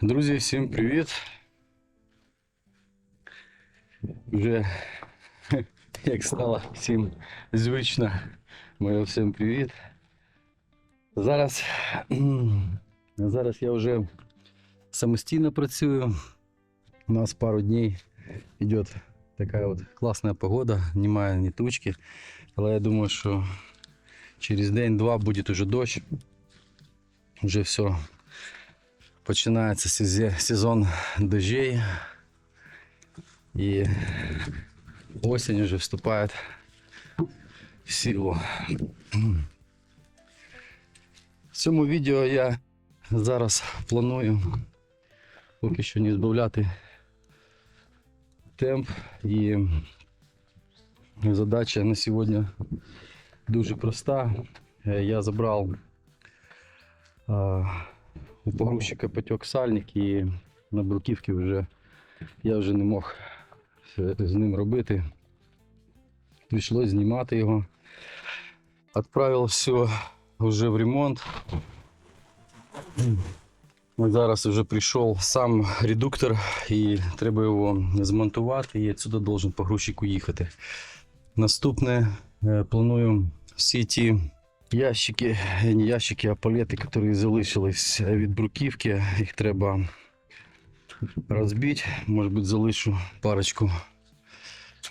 Друзі, всім привіт! Вже як стало всім звично, моє всім привіт. Зараз, зараз я вже самостійно працюю. У нас пару днів йде така от класна погода, немає ні тучки, але я думаю, що через день-два буде уже дощ. Вже все починається сезон дождей. І осінь вже вступає в силу. В цьому відео я зараз планую поки що не збавляти темп і задача на сьогодні дуже проста. Е, Я забрав а, у погрузчика потек сальник і на бруківці вже я вже не мог з- ним робити. Прийшлось знімати його. Відправив все вже в ремонт. Зараз вже прийшов сам редуктор і треба його змонтувати і відсюди должен погрузчик уїхати. Наступне е, планую всі ті ящики, е, не ящики, а палети, які залишились від бруківки, їх треба розбити. Може бути, залишу парочку,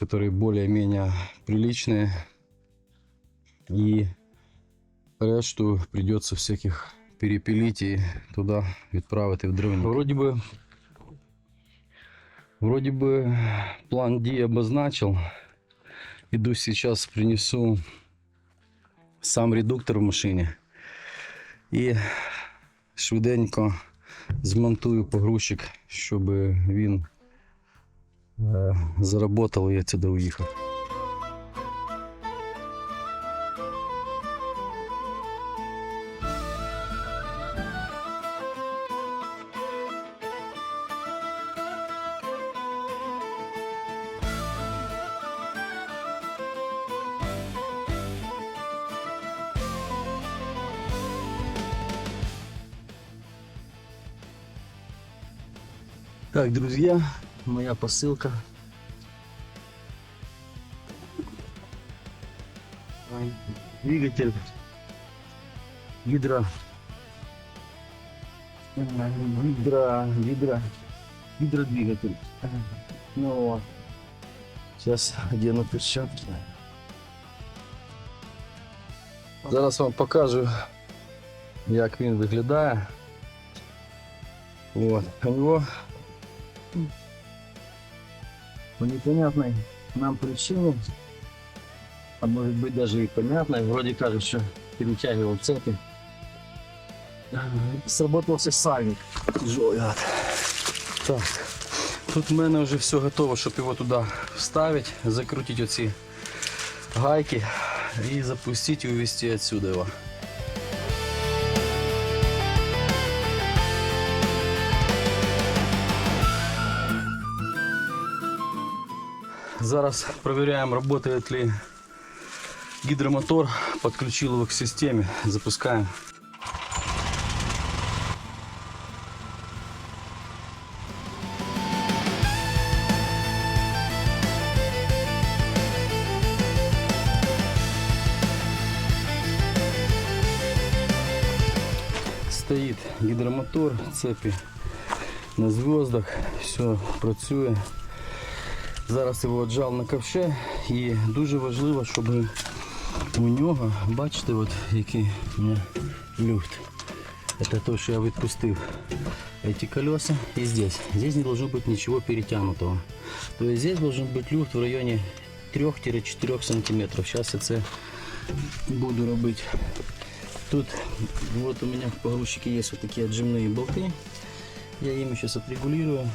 які більш-менш приличні. І решту придется всяких перепилить і туди відправити в дровник. Вроді би, вроді би план дій обозначил. Иду сейчас принесу сам редуктор в машині і швиденько змонтую погрузчик, щоб він е, заработав і я сюди уїхав. Так, друзья, моя посылка. Двигатель гидро гидро гидро гидродвигатель. Ну вот. Сейчас одену перчатки. Зараз вам покажу, як він виглядає. Вот. У него по непонятной нам причине, а может быть даже и понятной, вроде кажется, что перетягивал цепи, сработался сальник тяжелый. Так, тут в мене вже все готово, щоб його туди вставити, закрутити оці гайки і запустити і увезти отсюда його. Зараз проверяем, работает ли гидромотор. Подключил его к системе. Запускаем. Стоит гидромотор, цепи на звездах, все працює. Зараз його отжав на ковше і дуже важливо, щоб у нього, бачите, от який у мене люфт. Это то, что я відпустив эти колеса и здесь. Здесь не должно быть ничего перетянутого. То есть здесь должен быть люфт в районе 3-4 сантиметров. Сейчас я це буду робити. Тут вот у меня в погрузчике есть вот такие отжимные болты. Я ими сейчас отрегулирую.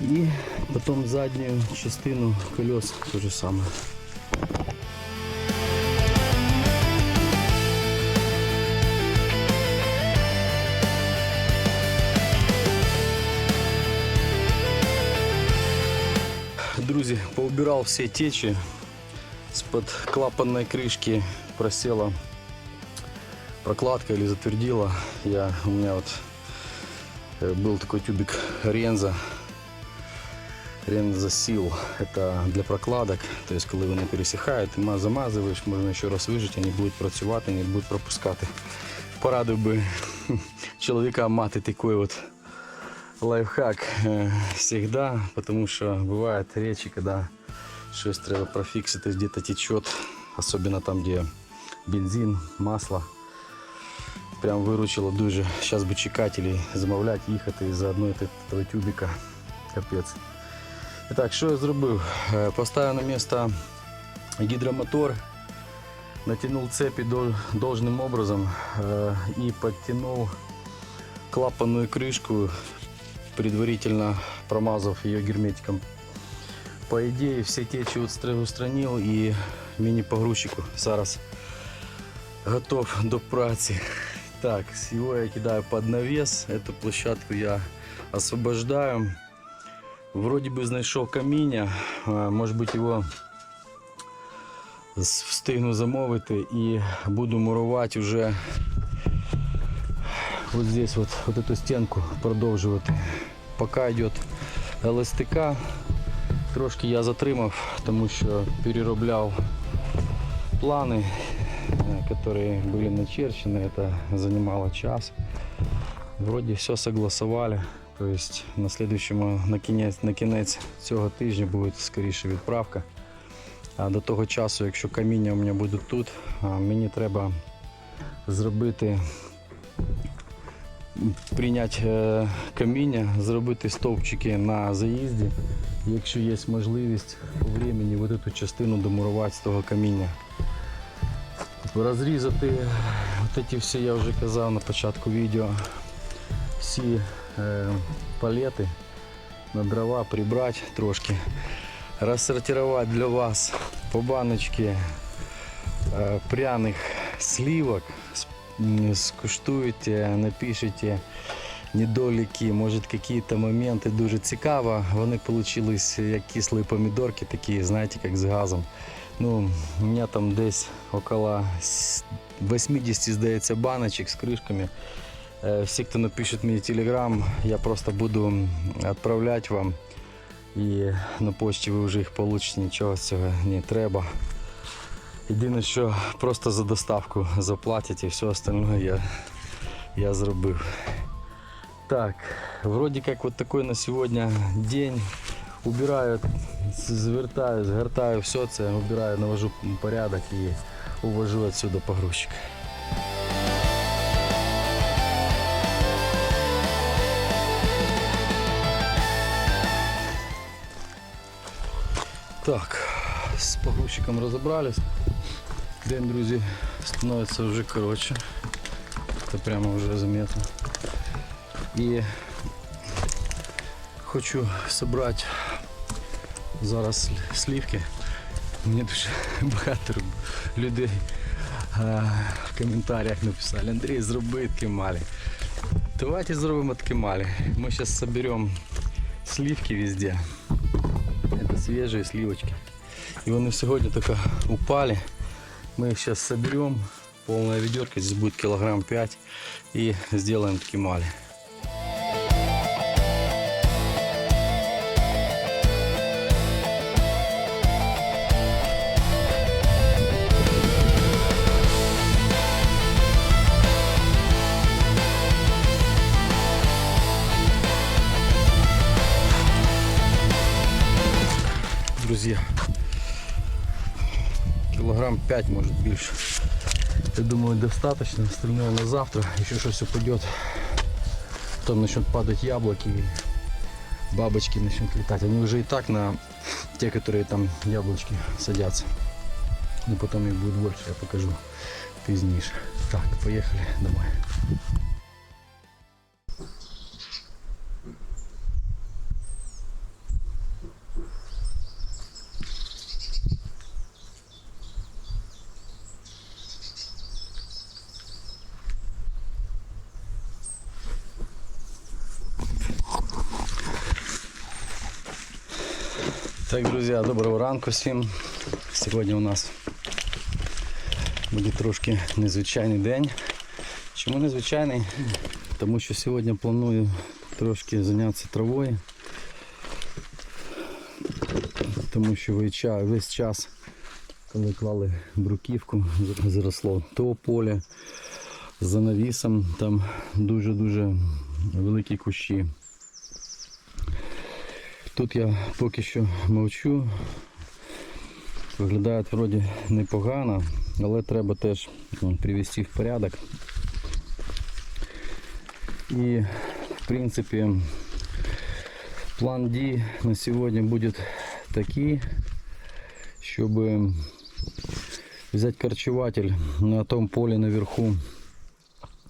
И потом заднюю частину колес то же самое. Друзі, поубирал все течи. С-под клапанной крышки просела прокладка или затвердила. Я, у меня вот Э, Был такой тюбик Ренза. Ренза Сил. Это для прокладок. То есть, коли вони пересихають, ти ма- замазуєш, можна ще раз вижити, вони будуть працювати, не будуть пропускати. Порадив би чоловіка мати такий от лайфхак э, всегда, потому что бывают речи, когда щось треба профіксити, где-то течет, особенно там, где бензин, масло. Прям виручило дуже. Зараз би чекати или замовляти, їхати за одного того тюбика. Капець. І так, що я зробив? Е, Поставив на місце гідромотор, натянул цепи дол- должным образом э, и подтянул клапанную крышку, предварительно промазав ее герметиком. По идее, все течи устра- устранил и мини-погрузчику зараз готов до праці. Так, его я кидаю под навес, эту площадку я освобождаю. Вроде бы знайшов каміння, а, може бути його з- встигну замовити і буду мурувати вже вот здесь вот, вот эту стенку продовжувати. Поки йде ЛСТК, трошки я затримав, тому що переробляв плани, э, которые были начерчены, это занимало час. Вроде все согласовали. То есть на следующему, на кінець, на кінець цього тижня буде скоріше відправка. А до того часу, якщо каміння у мене буде тут, мені треба зробити прийняти е, каміння, зробити стовпчики на заїзді. Якщо є можливість по времени вот эту частину домурувати з того каміння. Розрізати от ці всі, я вже казав на початку відео, всі е, палети на дрова прибрати трошки, розсортувати для вас по баночці е, пряних слівок. С- м, Скуштуєте, напишите недоліки, може якісь моменти дуже цікаво. Вони вийшли як кислі помідорки, такі, знаєте, як з газом. Ну, у меня там десь около 80, здається, баночек з кришками. Е, Всі, хто напишуть мені телеграм, я просто буду відправляти вам. І на почті ви вже їх получите, нічого з не треба. Єдине, що просто за доставку заплатять і все остальное я, я зробив. Так, вроде как вот такой на сегодня день. Убираю, звертаю, згортаю все це, убираю, навожу порядок і увожу отсюда погрузчик. Так, з погрузчиком розібрались. День, друзі, становиться вже коротше. Це прямо вже заметно. І хочу зібрати зараз слівки. Мені дуже багато людей в коментарях написали, Андрій, зроби ткемалі. Давайте зробимо ткемалі. Ми зараз соберемо сливки везде. Это свежие сливочки. И вони сьогодні только упали. Мы их сейчас соберем. Полная ведерко, здесь будет килограмм 5. И сделаем ткемали. Друзья, 5, может больше. Я думаю, достаточно. Остальное на завтра. Еще что все пойдет. Потом начнут падать яблоки. Бабочки начнут летать. Они уже и так на те, которые там яблочки садятся. Но потом их будет больше, я покажу пізніше. Так, поехали домой. Друзья, доброго ранку всім. Сьогодні у нас буде трошки незвичайний день. Чому незвичайний? Тому що сьогодні планую трошки зайнятися травою. Тому що весь час, коли клали бруківку, з- заросло то поле за навісом, там дуже-дуже великі кущі. Тут я поки що мовчу. Виглядає вроді непогано, але треба теж м, привести в порядок. І в принципі план дій на сьогодні буде такий, щоб взять корчеватель на том поле наверху,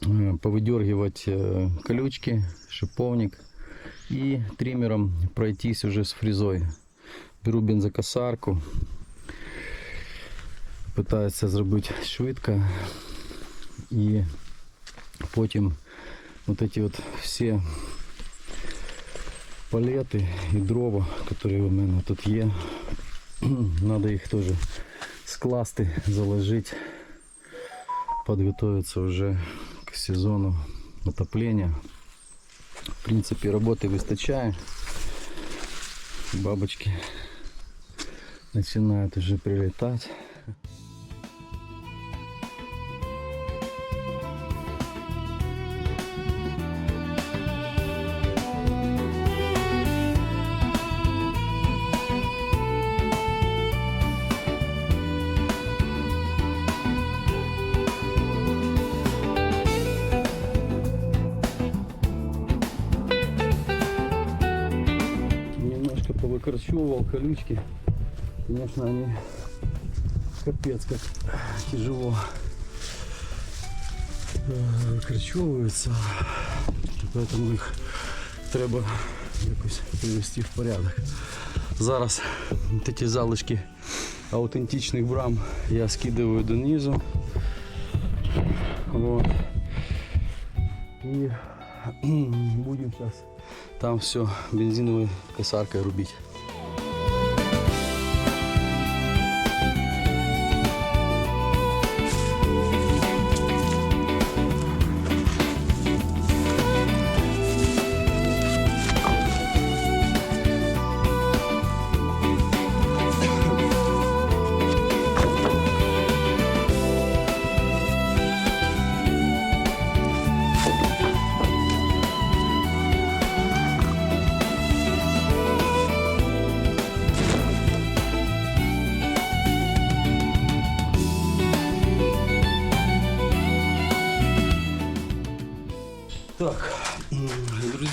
э, повыдергивать э, колючки, шиповник и триммером пройтись уже с фрезой. Беру бензокосарку, питаюся зробити швидко і потім вот эти вот все палеты и дрова, которые у мене тут є, надо їх теж скласти, заложити, подготовиться уже к сезону отопления. В принципе, работы выстачает. Бабочки начинают уже прилетать. Колючки. Конечно, они капец как тяжело викорчовуються. Поэтому їх треба якось привести в порядок. Зараз такі залишки аутентичних брам я скидываю донизу. Вот. И будем сейчас там все бензиновой косаркой рубить.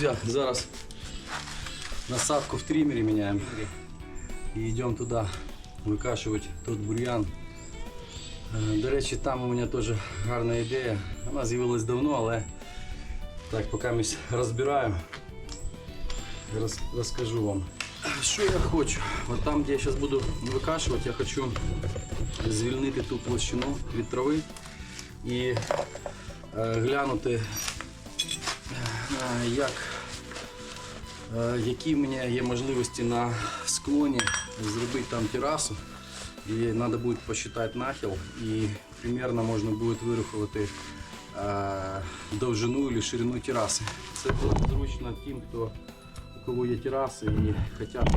Друзья, зараз насадку в триммере меняем. И идем туда викашувати тот бур'ян. Е, До речі, там у мене теж гарна ідея. Вона з'явилась давно, але так, поки ми розбираю, роз, розкажу вам. Що я хочу? От там, де я зараз буду викашувати, я хочу звільнити ту площину від трави і е, глянути Е, як, які в мене є можливості на склоні зробити там терасу. І треба буде посчитати нахил і примерно можна буде вирахувати е, довжину або ширину тераси. Це буде зручно тим, хто, у кого є тераси і хочуть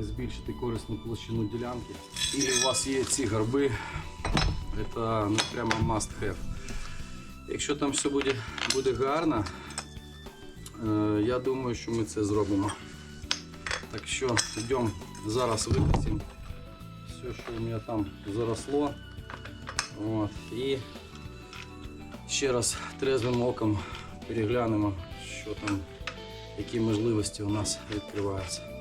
збільшити корисну площину ділянки. І у вас є ці горби, це ну, прямо must have. Якщо там все буде, буде гарно, Е, Я думаю, що ми це зробимо. Так що йдемо зараз випустимо все, що у мене там заросло. От. І ще раз трезвим оком переглянемо, що там, які можливості у нас відкриваються.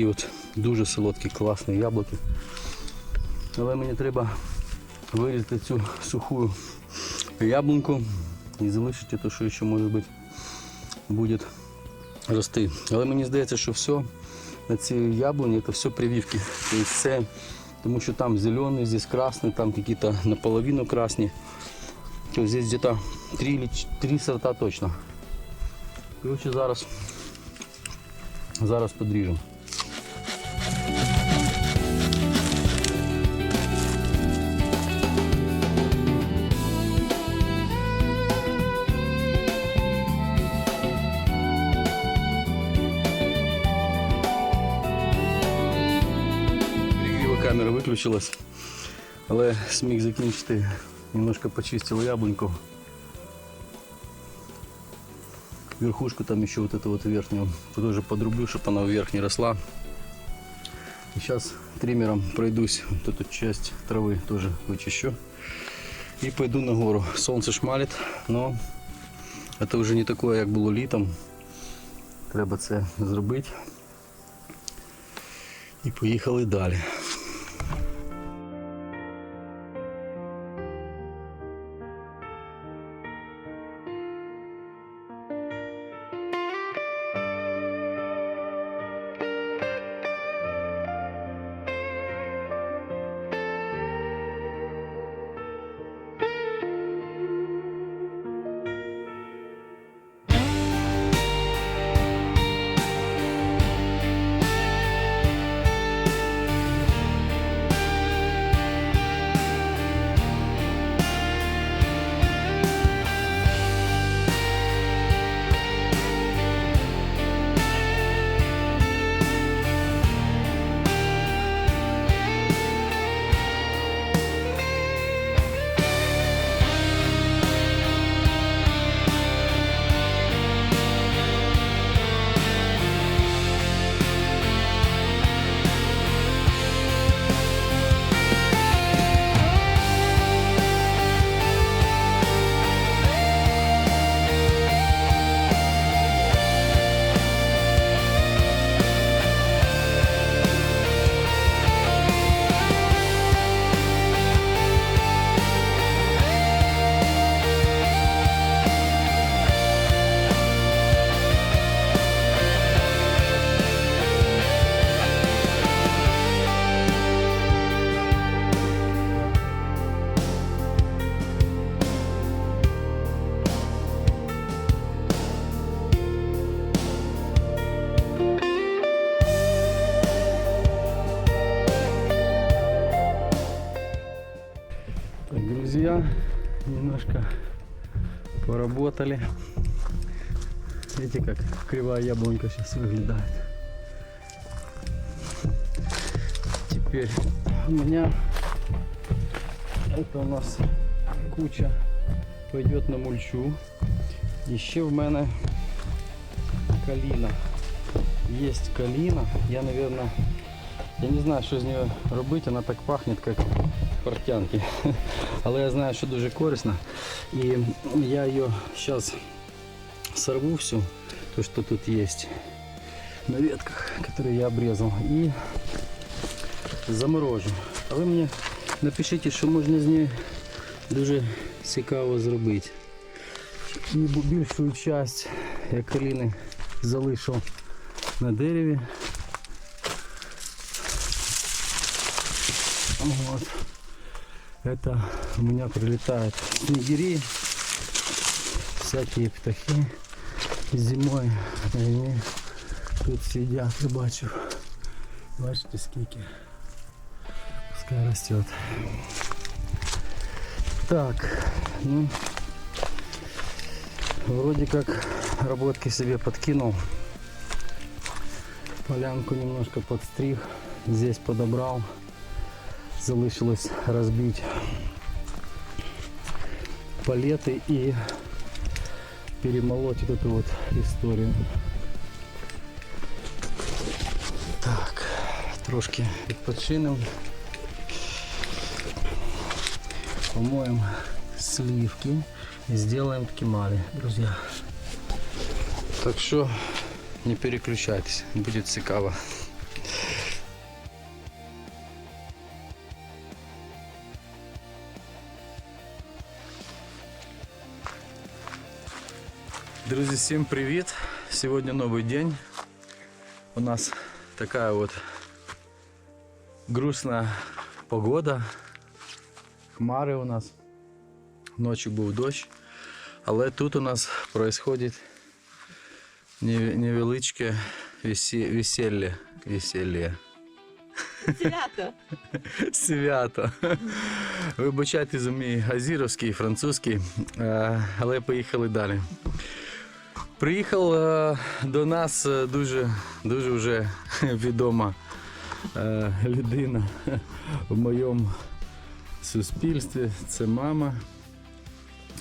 Такі от дуже солодкі, класні яблуки. Але мені треба вирізати цю суху яблуньку і залишити те, що ще може бути буде рости. Але мені здається, що все на цій яблуні це все прививки. Тобто це, тому що там зелений, здесь красний, там какие-то наполовину красні. То здесь где-то три, или ч- три сорта точно. Короче, зараз, зараз подріжемо. камера виключилась, але зміг закінчити. Немножко почистил яблоньку. Верхушку там еще вот эту вот верхнюю тоже подрублю, чтобы она вверх не росла. И сейчас триммером пройдусь, вот эту часть травы тоже вычищу. И пойду на гору. Солнце шмалит, но это уже не такое, як було літом. Треба це зробити. І поїхали далі. Немножко поработали. Видите, как кривая яблонька сейчас выглядит. Теперь у меня это у нас куча пойдет на мульчу. Еще в мене калина. Есть калина. Я, наверное, я не знаю, що з нею робити, вона так пахне, як портянки. Але я знаю, що дуже корисно. І я її зараз сорву всю, то, що тут є на ветках, которые я обрезал, і заморожу. А ви мені напишіть, що можна з нею дуже цікаво зробити. І більшу часть я каліни залишу на дереві. Вот. Это у меня прилетают снегири, всякие птахи. Зимой они тут сидят, я бачу. Бачите, скільки. Пускай растет. Так, ну, вроде как работки себе подкинул. Полянку немножко подстриг, здесь подобрал Залишилось розбити палети і перемолоть вот эту вот історію. Так, трошки відпочинемо. Помоем сливки и сделаем ткемали, друзья. Так що не переключайтесь, буде цікаво. Друзі, всім привіт! Сьогодні новий день. У нас така от грустна погода. Хмари у нас. Ночі був дощ. Але тут у нас відбувається невеличке весі- весілля. Весілля. Свято. Свято. Вибачайте за мій азіровський, французький, е, але поїхали далі. Приїхав е, до нас е, дуже, дуже вже відома е, людина в моєму суспільстві. Це мама.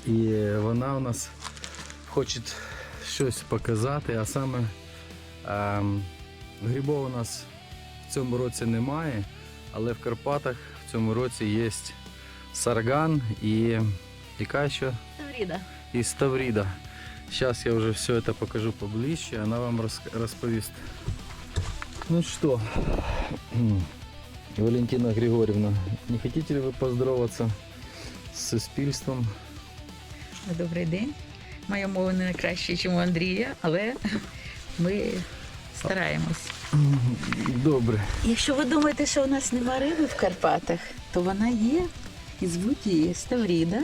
І вона у нас хоче щось показати, а саме ем, грибов у нас в цьому році немає, але в Карпатах в цьому році є сарган і яка ще? Тавріда. І ставріда. Зараз я вже все это покажу поближче, она вам рас- расповест. Ну что, Валентина Григорьевна, не хотите ли вы поздороваться с суспільством? Добрий день. Моя мова не краще, ніж у Андрія, але ми стараємось. Добре. Якщо ви думаєте, що у нас нема риби в Карпатах, то вона є і звуть її Ставріда,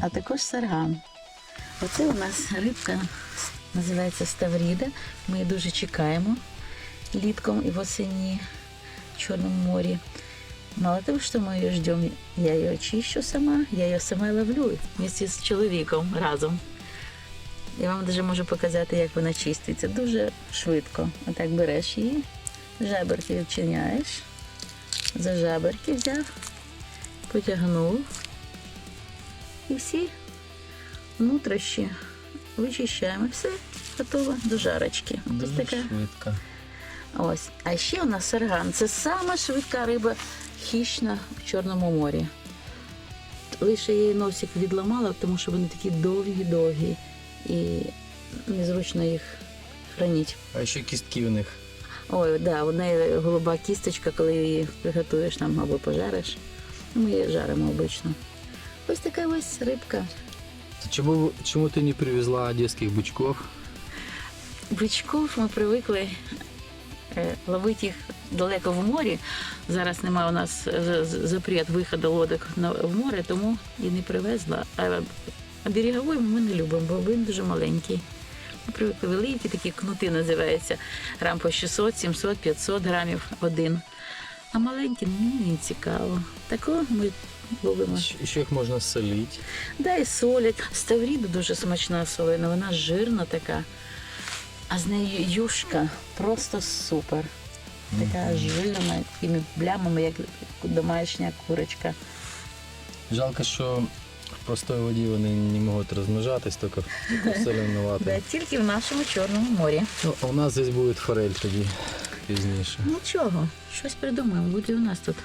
а також сарган. Оце у нас рибка називається Ставріда. Ми її дуже чекаємо літком і восені в Чорному морі. Мало того, что мы ее ждем, я ее чищу сама, я ее сама ловлю вместе з чоловіком разом. Я вам даже можу показати, як вона чиститься. Дуже швидко. Отак береш її, жаберки відчиняєш, за жаберки взяв, потягнув. І всі внутрішні вичищаємо. Все, готово до жарочки. Ось Дуже така. швидко. Ось. А ще у нас сарган. Це сама швидка риба хищна в Чорному морі. Лише її носик відламала, тому що вони такі довгі-довгі і незручно їх хранити. А ще кістки у них. Ой, да, у неї голуба кісточка, коли її приготуєш нам або пожариш. Ми її жаримо обично. Ось така ось рибка. Чому, чому ти не привезла одеських бичков? Бичков ми привикли е, ловити їх далеко в морі. Зараз немає у нас е, з- запрет виходу лодок в море, тому і не привезла. А береговий ми не любимо, бо він дуже маленький. Ми привикли великі, такі кнути називаються. Грам по 600, 700, 500 грамів один. А маленькі ну, не цікаво. Такого ми ловимо. Щ- Ще їх можна солити. Да, і солять. Ставріда дуже смачна солена, вона жирна така. А з нею юшка просто супер. Така жирна, такими плямами, як домашня курочка. Жалко, що в простій воді вони не можуть розмножатись, тільки в соленуватій. Да, тільки в нашому Чорному морі. Ну, а у нас здесь буде форель тоді пізніше. Нічого, щось придумаємо, буде у нас тут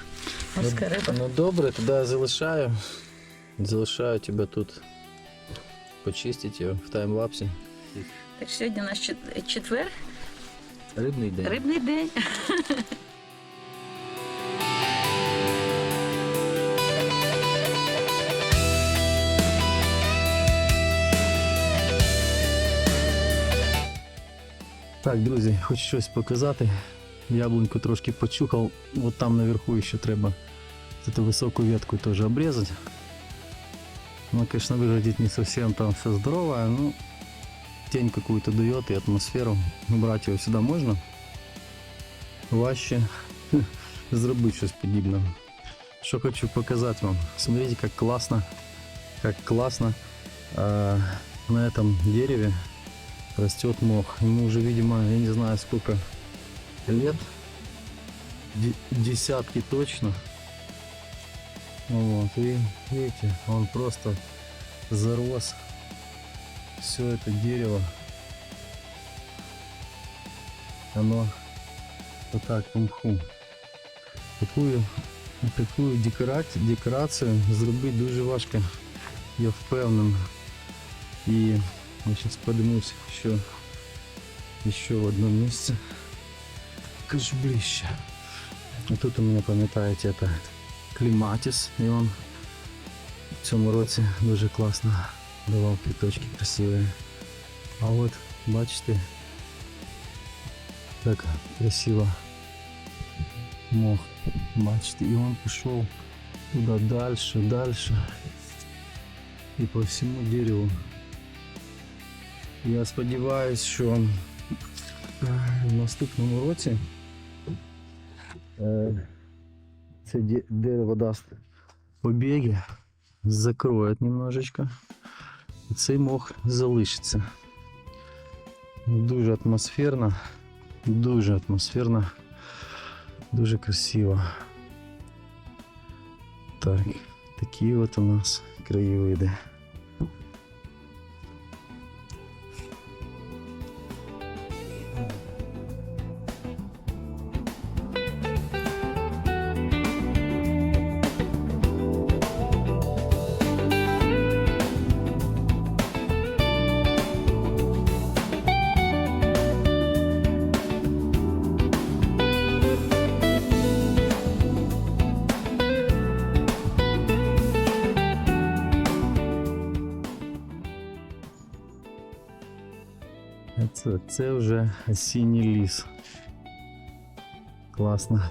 морська риба. Ну добре, тоді залишаю. Залишаю тебе тут почистити його в таймлапсі. Так сьогодні у нас четвер, Рибний день. рибний день. Так, друзі, хочу щось показати. Яблуньку трошки почухав. От там наверху ще треба эту высокую ветку тоже обрезать. Ну, конечно, выглядит не совсем там все здорово, но тень какую-то дает и атмосферу. Брать его сюда можно. Важче зробити щось подібне. Що хочу показати вам. Смотрите, как классно, как классно э, на этом дереве растет мох. Ему уже, видимо, я не знаю сколько лет. Де- десятки точно. Вот, и видите, он просто зарос. Все это дерево. Оно вот так по мху. Такую, такую декорацію, декорацію зробити дуже важко, я впевнений. І я зараз подивлюсь, що ще в одному місці. Покажу ближче. І тут у мене, пам'ятаєте, це кліматіс. І він в цьому році дуже класно давав квіточки красиві. А от бачите, як красиво мох. Бачите, і він пішов туди далі, далі. І по всьому дереву. Я сподіваюся, що е, в наступному році е, Це дерево дасть побіги, закроє немножечко. Цей мох залишиться. Дуже атмосферно, дуже атмосферно, дуже красиво. Так, такі от у нас краєвиди. Це, це вже осінній ліс. Класно.